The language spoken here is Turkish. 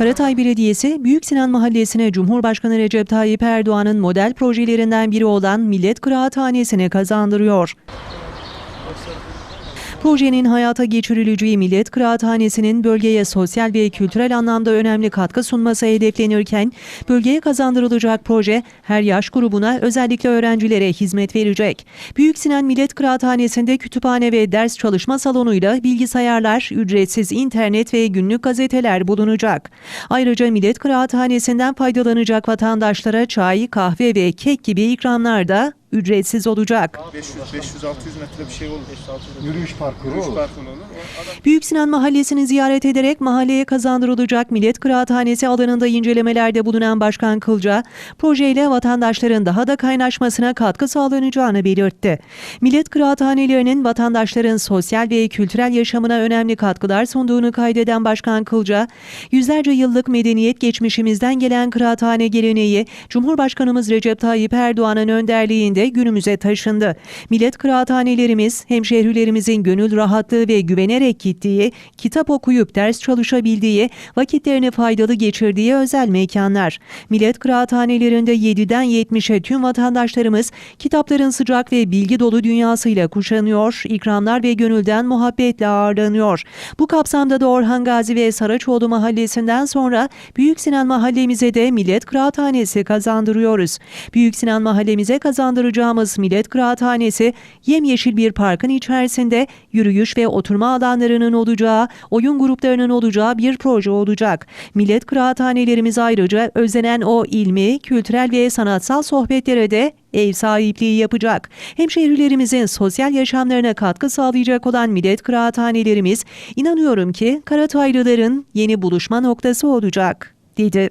Karatay Belediyesi, Büyük Sinan Mahallesi'ne Cumhurbaşkanı Recep Tayyip Erdoğan'ın model projelerinden biri olan Millet Kıraathanesi'ni kazandırıyor. Projenin hayata geçirileceği Millet Kıraathanesi'nin bölgeye sosyal ve kültürel anlamda önemli katkı sunması hedeflenirken, bölgeye kazandırılacak proje her yaş grubuna özellikle öğrencilere hizmet verecek. Büyük Sinan Millet Kıraathanesi'nde kütüphane ve ders çalışma salonuyla bilgisayarlar, ücretsiz internet ve günlük gazeteler bulunacak. Ayrıca Millet Kıraathanesi'nden faydalanacak vatandaşlara çay, kahve ve kek gibi ikramlar da ücretsiz olacak. 500 500 600 metre bir şey olur. 500 Yürüyüş parkuru Yürüyüş olur. parkuru olur. O adam Büyük Sinan Mahallesi'ni ziyaret ederek mahalleye kazandırılacak Millet Kıraathanesi alanında incelemelerde bulunan Başkan Kılca, projeyle vatandaşların daha da kaynaşmasına katkı sağlanacağını belirtti. Millet Kıraathanelerinin vatandaşların sosyal ve kültürel yaşamına önemli katkılar sunduğunu kaydeden Başkan Kılca, yüzlerce yıllık medeniyet geçmişimizden gelen kıraathane geleneği Cumhurbaşkanımız Recep Tayyip Erdoğan'ın önderliğinde günümüze taşındı. Millet kıraathanelerimiz hemşehrilerimizin gönül rahatlığı ve güvenerek gittiği, kitap okuyup ders çalışabildiği, vakitlerini faydalı geçirdiği özel mekanlar. Millet kıraathanelerinde 7'den 70'e tüm vatandaşlarımız kitapların sıcak ve bilgi dolu dünyasıyla kuşanıyor, ikramlar ve gönülden muhabbetle ağırlanıyor. Bu kapsamda da Orhan Gazi ve Saraçoğlu mahallesinden sonra Büyük Sinan mahallemize de Millet Kıraathanesi kazandırıyoruz. Büyük Sinan mahallemize kazandıracağımız Millet Kıraathanesi yemyeşil bir parkın içerisinde yürüyüş ve oturma alanlarının olacağı, oyun gruplarının olacağı bir proje olacak. Millet Kıraathanelerimiz ayrıca özlenen o ilmi, kültürel ve sanatsal sohbetlere de ev sahipliği yapacak. Hemşehrilerimizin sosyal yaşamlarına katkı sağlayacak olan millet kıraathanelerimiz inanıyorum ki Karataylıların yeni buluşma noktası olacak, dedi.